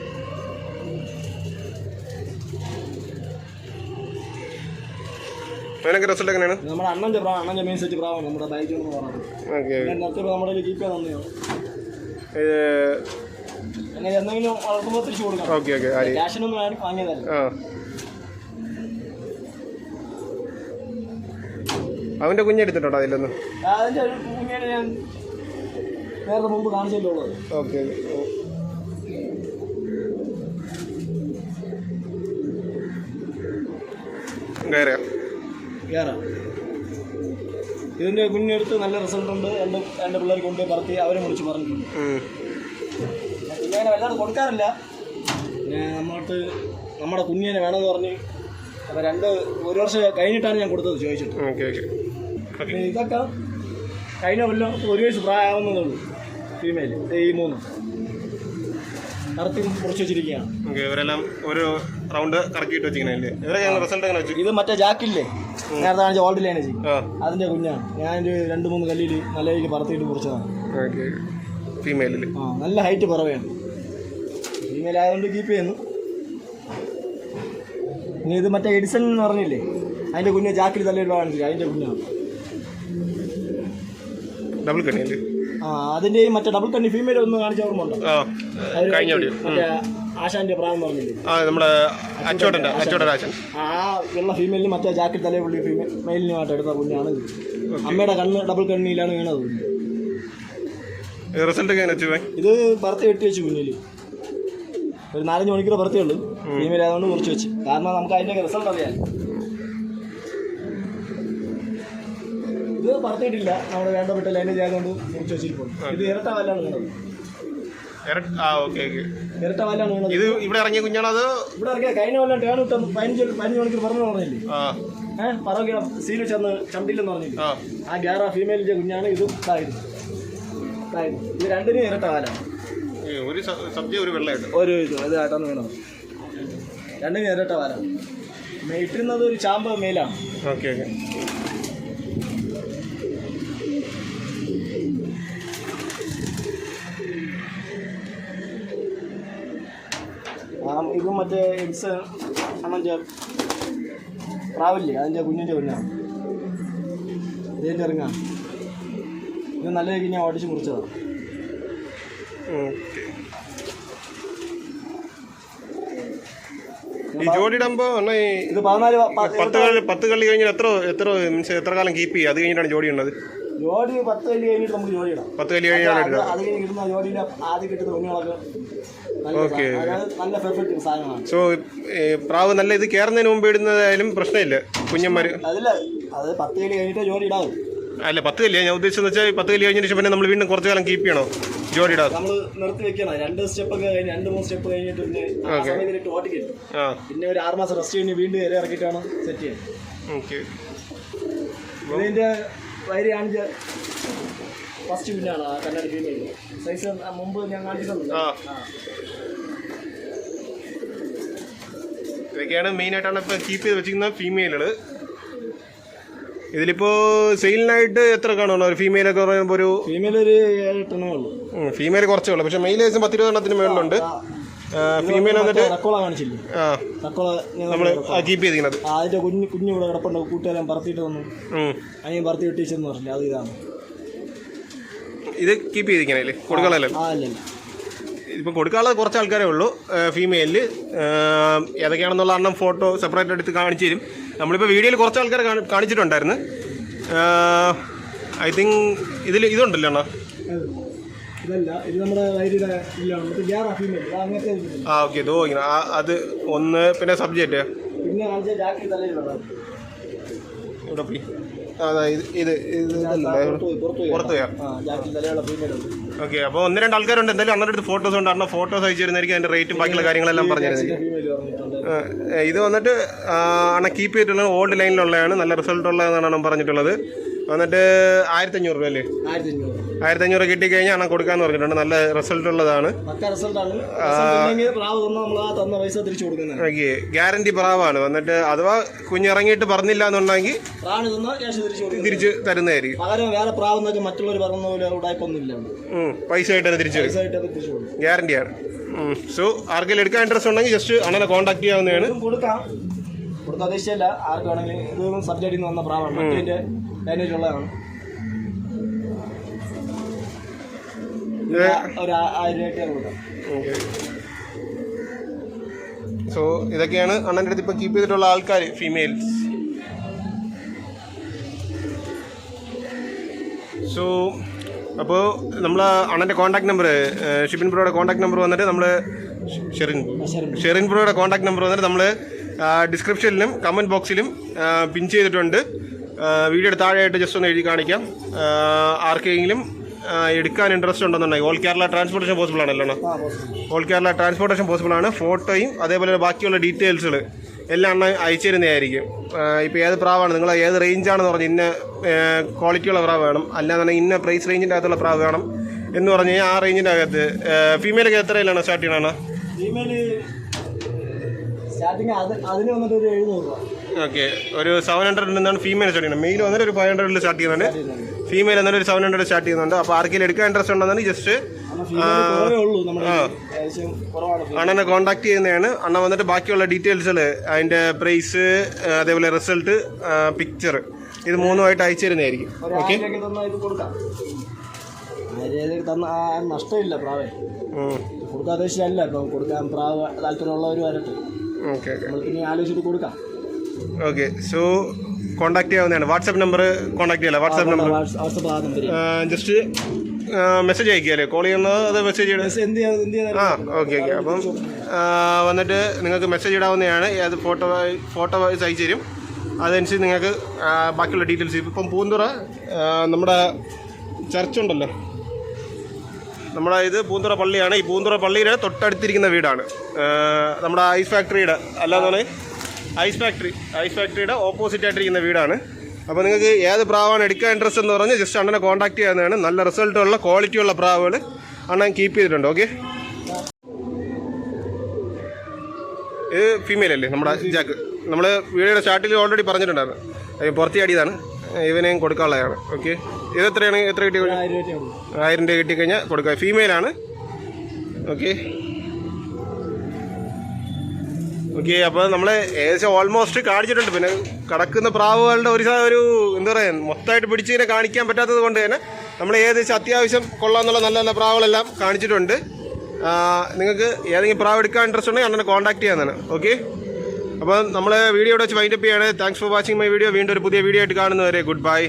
അതിനൊക്കെ റിസൾട്ട് നമ്മുടെ അണ്ണൻ പ്രാവ് അണ്ണൻ ജമീൻ സെറ്റ് പ്രാവാണ് നമ്മുടെ ബൈക്ക് എന്ന് പറയുന്നത് നമ്മുടെ ജി പേ എന്തെങ്കിലും വളർത്തുമ്പോൾ തിരിച്ചു കൊടുക്കാം ആരും? വാങ്ങിയതല്ല. അവന്റെ കുഞ്ഞെടുത്തിട്ടുണ്ടോ അതിലൊന്നും? അതിന്റെ ഒരു കുഞ്ഞിനെ ഞാൻ നേരത്തെ മുമ്പ് കാണിച്ചല്ലോ. ഉള്ളത് ഓക്കെ കയറാം ഇതിന്റെ കുഞ്ഞെടുത്ത് നല്ല റിസൾട്ട് ഉണ്ട്. എന്റെ എന്റെ പിള്ളേർ കൊണ്ടുപോയി പറത്തി അവരെ വിളിച്ച് പറഞ്ഞിട്ടുണ്ട്. പിന്നെ അങ്ങനെ വല്ലാതെ കൊടുക്കാറില്ല. പിന്നെ നമ്മൾക്ക് നമ്മുടെ കുഞ്ഞിനെ വേണമെന്ന് പറഞ്ഞ് അപ്പോൾ രണ്ട് ഒരു വർഷം കഴിഞ്ഞിട്ടാണ് ഞാൻ കൊടുത്തത് ചോദിച്ചിട്ട്. ഇതൊക്കെ കഴിഞ്ഞ കൊല്ലം ഒരു വയസ്സ് പ്രായമാവുന്നതേ ഉള്ളൂ. ഫീമെയിൽ ഈ മൂന്ന്. കറത്തി മുറിച്ച് വെച്ചിരിക്കുകയാണ്. ഓക്കെ ഇവരെല്ലാം ഒരു റൗണ്ട് കറക്കിയിട്ട് വെച്ചിരിക്കണല്ലേ ഇവരെ റിസൾട്ട് എങ്ങനെ വെച്ചു? ഇത് മറ്റേ ജാക്കില്ലേ? നേരത്തെ കാണിച്ച ഓൾഡ് ലൈനേജ് അതിന്റെ കുഞ്ഞാണ്. ഞാൻ ഒരു രണ്ട് മൂന്ന് കല്ലിൽ നല്ല രീതിക്ക് പറത്തിയിട്ട് മുറിച്ചതാണ്. ഓക്കെ. ഫീമെയിലിൽ ആ നല്ല ഹൈറ്റ് കുറവാണ്. ഫീമെയിൽ ആയതുകൊണ്ട് കീപ്പ് ചെയ്യുന്നു. ഇനി ഇത് മറ്റേ എഡിസൺ എന്ന് പറഞ്ഞില്ലേ? അതിന്റെ കുഞ്ഞ് ജാക്കിൽ തലയിൽ കാണിച്ചില്ല അതിന്റെ കുഞ്ഞാണ്. ഡബിൾ കണ്ണിയല്ലേ ആ അതിന്റെയും മറ്റേ ഡബിൾ കണ്ണി ഫീമെയിൽ ഒന്ന് കാണിച്ച ഓർമ്മ ഉണ്ടോ? കഴിഞ്ഞ മറ്റേ ആശാന്റെ പ്രായം പറഞ്ഞില്ലേ? ആ നമ്മുടെ അച്ചോട്ടന്റെ അച്ചോട്ടൻ ആശൻ ആ ഉള്ള ഫീമെയിലിന് മറ്റേ ജാക്കറ്റ് തലേ പുള്ളി ഫീമെയിൽ മെയിലിനുമായിട്ട് എടുത്ത കുഞ്ഞാണ് അമ്മയുടെ കണ്ണ് ഡബിൾ കണ്ണിയിലാണ് വീണത്. റിസൾട്ട് എങ്ങനെ ഇത് ബർത്ത് കെട്ടി വെച്ചു കുഞ്ഞിൽ. ഒരു നാലഞ്ച് മണിക്കൂർ ബർത്തേ ഉള്ളൂ. ഫീമെയിൽ ആയതുകൊണ്ട് മുറിച്ച് വെച്ച്. കാരണം നമുക്ക് അതിന്റെ റിസൾട്ട് അറിയാം. ഇത് പറത്തിയിട്ടില്ല. നമ്മുടെ വേണ്ടപ്പെട്ട ലൈനേജ് ആയതുകൊണ്ട് മുറിച്ച് വെച്ചിരിക്കുന്നു. ഇത് ഇരട്ട വല്ലാണ് വീണത് ആ ഓക്കെ ഓക്കെ. ഇരട്ട വല്ലാണ് വീണത് ഇത് ഇവിടെ ഇറങ്ങിയ ഇവിടെ ഇറങ്ങിയ കഴിഞ്ഞ കൊല്ലം ടേൺ ഇട്ട പതിനഞ്ച് പതിനഞ്ച് മണിക്കൂർ പറഞ്ഞു പറഞ്ഞില്ലേ? ആ. ഏഹ് പറവ സീൽ ചെന്ന് ചണ്ടില്ലെന്ന് പറഞ്ഞില്ലേ? ആ. ഗ്യാറ ഫീമെയിലിന്റെ കുഞ്ഞാണ് ഇതും. രണ്ടിനും ഇരട്ട ഒരു സബ്ജി ഒരു വെള്ളമായിട്ട് ഒരു ഇത് ഇതായിട്ടാണ് വീണത് രണ്ടിനും ഇരട്ട കാലാണ് ഇട്ടിരുന്നത് ഒരു ചാമ്പ മെയിലാണ് ഓക്കെ ഓക്കെ ആ ഇതും മറ്റേ എഡ്സ് അണ്ണന്റെ പ്രാവില്ലേ അതിന്റെ കുഞ്ഞിന്റെ കുഞ്ഞാണ് ഇതിന്റെ ഇറങ്ങാം. ഇത് നല്ല രീതിക്ക് ഞാൻ ഓടിച്ച് മുറിച്ചതാണ് ഈ ജോഡി ഇടുമ്പോ എന്നാ ഇത് പതിനാല് പത്ത് പത്ത് കഴിഞ്ഞാൽ എത്ര എത്ര മീൻസ് എത്ര കാലം കീപ്പ് ചെയ്യും? അത് കഴിഞ്ഞിട്ടാണ് ജോഡി ഉള്ളത് ജോഡി പത്ത് കല്ലി കഴിഞ്ഞിട്ട് നമുക്ക് ജോഡി ഇടാം. പത്ത് കല്ലി അത് കഴിഞ്ഞ് ജോഡിയിൽ ആദ്യം കിട്ടുന്ന കുഞ്ഞുങ്ങളൊക്കെ ഓക്കേ. സോ പ്രാവ് നല്ല ഇത് കയറുന്നതിന് മുമ്പ് ഇടുന്നതായാലും പ്രശ്നമില്ല. കുഞ്ഞന്മാര്. പത്ത് കല്ല് അല്ല പത്ത് കല്യാണ് ഞാൻ ഉദ്ദേശിച്ചത് വെച്ചാൽ പത്ത് കല്യാണ് കഴിഞ്ഞ ശേഷം പിന്നെ നമ്മൾ വീണ്ടും കുറച്ചു കാലം കീപ്പ് ചെയ്യണോ? ജോഡി ഇടാതെ. നമ്മൾ നിർത്തി വെക്കണം? രണ്ട് സ്റ്റെപ്പ് ഒക്കെ കഴിഞ്ഞ് രണ്ട് മൂന്ന് സ്റ്റെപ്പ് കഴിഞ്ഞിട്ട് പിന്നെ ആ സമയത്ത് ഓട്ടിക്കില്ല ആ. പിന്നെ ഒരു ആറ് മാസം റെസ്റ്റ് കഴിഞ്ഞ് വീണ്ടും ഇര ഇറക്കിയിട്ടാണ് സെറ്റ് ചെയ്യുന്നത് ഓക്കെ. ഇതിന്റെ വയറ് കാണിച്ച ഫസ്റ്റ് പിന്നാണ് ആ കണ്ണാടി ഫീമെയിൽ സൈസ് മുമ്പ് ഞാൻ കാണിച്ചിട്ടുണ്ട് ഇതൊക്കെയാണ് മെയിനായിട്ടാണ് ഇപ്പോൾ കീപ്പ് ചെയ്ത് വെച്ചിരിക്കുന്ന ഫീമെയിലുകൾ ഇതിലിപ്പോൾ സെയിലിനായിട്ട് എത്ര കാണുള്ളൂ? ഒരു ഫീമെയിലൊക്കെ പറയുമ്പോൾ ഒരു ഫീമെയിൽ ഒരു ഏഴെട്ടെണ്ണേ ഉള്ളൂ. ഫീമെയിൽ കുറച്ചേ ഉള്ളൂ. പക്ഷേ മെയിൽ ഏകദേശം പത്തിരുപതെണ്ണത്തിന് മേളിലുണ്ട്. ഫീമെയിൽ വന്നിട്ട് കാണിച്ചില്ലേ? നമ്മൾ കീപ്പ് ചെയ്തിരിക്കുന്നത്. ആ, അതിന്റെ കുഞ്ഞു കുഞ്ഞു ഇവിടെ കിടപ്പുണ്ട്. കൂട്ടുകാരൻ പറത്തിയിട്ട് വന്നു. അതിന് പറത്തി വെട്ടിച്ചെന്ന് പറഞ്ഞില്ല? അത് ഇതാണ്. ഇത് കീപ്പ് അല്ല? അല്ല? ഇപ്പം കൊടുക്കാനുള്ളത് കുറച്ച് ആൾക്കാരേ ഉള്ളൂ ഫീമെയിലിൽ ഏതൊക്കെയാണെന്നുള്ള എണ്ണം ഫോട്ടോ സെപ്പറേറ്റ് എടുത്ത് കാണിച്ചു തരും. നമ്മളിപ്പോൾ വീഡിയോയിൽ കുറച്ച് ആൾക്കാർ കാണിച്ചിട്ടുണ്ടായിരുന്നു. ഐ തിങ്ക് ഇതിൽ ഇതുണ്ടല്ലോ അണ്ണാ ആ ഓക്കെ ഇതോ ഇങ്ങനെ അത് ഒന്ന് പിന്നെ സബ്ജക്റ്റ് ഇവിടെ പോയി? ഇത് ഇത്? പുറത്ത് ഓക്കെ അപ്പോൾ ഒന്ന് രണ്ട് ആൾക്കാരുണ്ട്. എന്തായാലും അന്നത്തെ അടുത്ത് ഫോട്ടോസ് ഉണ്ട്. അന്ന ഫോട്ടോസ് അയച്ചു തരുന്നതായിരിക്കും അതിന്റെ റേറ്റും ബാക്കിയുള്ള കാര്യങ്ങളെല്ലാം പറഞ്ഞു തരുന്നതായിരിക്കും ഫീമെയിൽ പറഞ്ഞിട്ടുണ്ട് ഏഹ് ഇത് വന്നിട്ട് അണ കീപ്പ് ചെയ്തിട്ടുള്ളത് ഓൾഡ് ലൈനിലുള്ളതാണ് നല്ല റിസൾട്ട് ഉള്ളതെന്നാണ് പറഞ്ഞിട്ടുള്ളത്. വന്നിട്ട് ആയിരത്തി അഞ്ഞൂറ് രൂപ അല്ലേ? ആയിരത്തി അഞ്ഞൂറ് കിട്ടി കഴിഞ്ഞാൽ അണ്ണൻ കൊടുക്കാന്ന് പറഞ്ഞിട്ടുണ്ട്. നല്ല റിസൾട്ട് ഉള്ളതാണ്. ഓക്കെ ഗ്യാരണ്ടി പ്രാവാണ്. വന്നിട്ട് അഥവാ കുഞ്ഞിറങ്ങിയിട്ട് പറഞ്ഞില്ല എന്നുണ്ടെങ്കിൽ തിരിച്ചു തരുന്നതായിരിക്കും. ഉം, പൈസ ആയിട്ട് തന്നെ തിരിച്ചു ഗ്യാരണ്ടിയാണ് സോ ആർക്കെങ്കിലും എടുക്കാൻ ഇൻട്രസ്റ്റ് ഉണ്ടെങ്കിൽ ജസ്റ്റ് അണ്ണനെ കോൺടാക്ട് ചെയ്യാവുന്നതാണ്. കൊടുക്കാം. കൊടുത്ത ഉദ്ദേശിച്ചല്ല ആർക്ക് വേണമെങ്കിലും ഇതും സബ്ജക്റ്റിൽ നിന്ന് വന്ന പ്രാവാണ്. മറ്റേ ലൈനേജ് ഉള്ളതാണ് ഒരു ആ- ആയിരം രൂപയ്ക്ക് കൊടുക്കാം. സോ ഇതൊക്കെയാണ് അണ്ണന്റെ അടുത്ത് ഇപ്പം കീപ്പ് ചെയ്തിട്ടുള്ള ആൾക്കാർ ഫീമെയിൽസ് സോ അപ്പോൾ നമ്മൾ അണ്ണന്റെ കോൺടാക്ട് നമ്പർ ഷിബിൻ ബ്രോയുടെ കോൺടാക്ട് നമ്പർ വന്നിട്ട് നമ്മൾ ഷെറിൻ ഷെറിൻ. ഷെറിൻ ബ്രോയുടെ കോൺടാക്ട് നമ്പർ വന്നിട്ട് നമ്മൾ ഡിസ്ക്രിപ്ഷനിലും കമന്റ് ബോക്സിലും പിൻ ചെയ്തിട്ടുണ്ട്. വീഡിയോയുടെ താഴെയായിട്ട് ജസ്റ്റ് ഒന്ന് എഴുതി കാണിക്കാം. ആർക്കെങ്കിലും എടുക്കാൻ ഇൻട്രസ്റ്റ് ഉണ്ടെന്നുണ്ടെങ്കിൽ ഓൾ കേരള ട്രാൻസ്പോർട്ടേഷൻ പോസിബിൾ ആണല്ലോ? ഓൾ കേരള ട്രാൻസ്പോർട്ടേഷൻ പോസിബിൾ ആണ്. ഫോട്ടോയും അതേപോലെ ബാക്കിയുള്ള ഡീറ്റെയിൽസുകൾ എല്ലാം അണ്ണ അയച്ചു തരുന്നതായിരിക്കും. ഇപ്പോൾ ഏത് പ്രാവാണ്? നിങ്ങൾ ഏത് റേഞ്ചാണെന്ന് പറഞ്ഞ് ഇന്ന ക്വാളിറ്റിയുള്ള പ്രാവ് വേണം. അല്ലാന്നുണ്ടെങ്കിൽ ഇന്ന പ്രൈസ് റേഞ്ചിന്റെ അകത്തുള്ള പ്രാവ് വേണം എന്ന് പറഞ്ഞു കഴിഞ്ഞാൽ ആ റേഞ്ചിന്റെ അകത്ത് ഫീമെയിലൊക്കെ എത്രയിലാണ് സ്റ്റാർട്ട് ചെയ്യണം ഫീമെയിൽ സ്റ്റാർട്ടിങ് അതിന് വന്നിട്ട് ഒരു എഴുന്നൂറ് രൂപ. ഓക്കെ ഒരു സെവൻ ഹൺഡ്രഡിൽ നിന്നാണ് ഫീമെയിൽ സ്റ്റാർട്ട് ചെയ്യുന്നത്. മെയിൽ വന്നിട്ട് ഒരു ഫൈവ് ഹൺഡ്രഡിൽ സ്റ്റാർട്ട് ചെയ്യുന്നുണ്ട്. ഫീമെയിൽ വന്നിട്ട് ഒരു സെവൻ ഹൺഡ്രഡ് സ്റ്റാർട്ട് ചെയ്യുന്നുണ്ട്. അപ്പോൾ ആർക്കെങ്കിലും എടുക്കാൻ ഇൻട്രസ്റ്റ് ഉണ്ടെന്നുണ്ടെങ്കിൽ ജസ്റ്റ്. അണ്ണനെ കോൺടാക്ട് ചെയ്യുന്നതാണ്. അണ്ണ വന്നിട്ട് ബാക്കിയുള്ള ഡീറ്റെയിൽസുകൾ അതിന്റെ പ്രൈസ് അതേപോലെ റിസൾട്ട് പിക്ചർ ഇത് മൂന്നുമായിട്ട് അയച്ചു തരുന്നതായിരിക്കും. ഓക്കെ നഷ്ടമില്ല പ്രാവേ. കൊടുക്കാൻ ഉദ്ദേശിച്ചല്ല ഇപ്പം കൊടുക്കാൻ പ്രാവ് താല്പര്യമുള്ളവർ വരട്ടെ ഓക്കെ പിന്നെ ആലോചിച്ചിട്ട് കൊടുക്കാം. ഓക്കെ സോ കോൺടാക്ട് ചെയ്യാവുന്നതാണ്. വാട്സപ്പ് നമ്പർ കോൺടാക്ട് ചെയ്യാം വാട്സാപ്പ് നമ്പർ ജസ്റ്റ് മെസ്സേജ് അയക്കുക അല്ലേ കോൾ ചെയ്യുന്നത് അത് മെസ്സേജ് ആ ഓക്കെ ഓക്കെ അപ്പം വന്നിട്ട് നിങ്ങൾക്ക് മെസ്സേജ് ഇടാവുന്നതാണ്. അത് ഫോട്ടോ ഫോട്ടോ വൈസ് അയച്ചു തരും. അതനുസരിച്ച് നിങ്ങൾക്ക് ബാക്കിയുള്ള ഡീറ്റെയിൽസ് ഇപ്പം പൂന്തുറ നമ്മുടെ ചർച്ചുണ്ടല്ലോ നമ്മുടെ ഇത് പൂന്തുറ പള്ളിയാണ്. ഈ പൂന്തുറ പള്ളിയുടെ തൊട്ടടുത്തിരിക്കുന്ന വീടാണ്. നമ്മുടെ ഐസ് ഫാക്ടറിയുടെ അല്ലാതെ ഐസ് ഫാക്ടറി ഐസ് ഫാക്ടറിയുടെ ഓപ്പോസിറ്റ് ആയിട്ടിരിക്കുന്ന വീടാണ്. അപ്പോൾ നിങ്ങൾക്ക് ഏത് പ്രാവാണ് എടുക്കാൻ ഇൻട്രസ്റ്റ് എന്ന് പറഞ്ഞ് ജസ്റ്റ് അണ്ണനെ കോൺടാക്ട് ചെയ്യാവുന്നതാണ്. നല്ല റിസൾട്ടുള്ള ക്വാളിറ്റിയുള്ള പ്രാവുകൾ അണ്ണൻ കീപ്പ് ചെയ്തിട്ടുണ്ട് ഓക്കെ ഇത് ഫീമെയിൽ അല്ലേ? നമ്മുടെ ജാക്ക് നമ്മൾ വീഡിയോയുടെ സ്റ്റാർട്ടിൽ ഓൾറെഡി പറഞ്ഞിട്ടുണ്ടായിരുന്നു. പുറത്തി അടിയതാണ് ഇവനെയും കൊടുക്കാനുള്ളതാണ് ഓക്കെ ഇത് എത്രയാണ്? എത്ര കിട്ടി കഴിഞ്ഞാൽ ആയിരം രൂപ കിട്ടിക്കഴിഞ്ഞാൽ കൊടുക്കുക ഫീമെയിലാണ് ഓക്കെ ഓക്കെ അപ്പോൾ നമ്മൾ ഏകദേശം ഓൾമോസ്റ്റ് കാണിച്ചിട്ടുണ്ട്. പിന്നെ കിടക്കുന്ന പ്രാവുകളുടെ ഒരു ഒരു എന്താ പറയുക മൊത്തമായിട്ട് പിടിച്ച് ഇങ്ങനെ കാണിക്കാൻ പറ്റാത്തത് കൊണ്ട് തന്നെ നമ്മൾ ഏകദേശം അത്യാവശ്യം കൊള്ളാമെന്നുള്ള നല്ല നല്ല പ്രാവുകളെല്ലാം കാണിച്ചിട്ടുണ്ട്. നിങ്ങൾക്ക് ഏതെങ്കിലും പ്രാവ് എടുക്കാൻ ഇൻട്രസ്റ്റ് ഉണ്ടെങ്കിൽ അണ്ണനെ കോൺടാക്ട് ചെയ്യാൻ ഓക്കെ? അപ്പോൾ നമ്മൾ വീഡിയോ ഇവിടെ വെച്ച് വൈൻഡപ്പ് ചെയ്യാണ്. Thanks for watching my video വീണ്ടും ഒരു പുതിയ വീഡിയോ ആയിട്ട് കാണുന്നവരെ ഗുഡ് ബൈ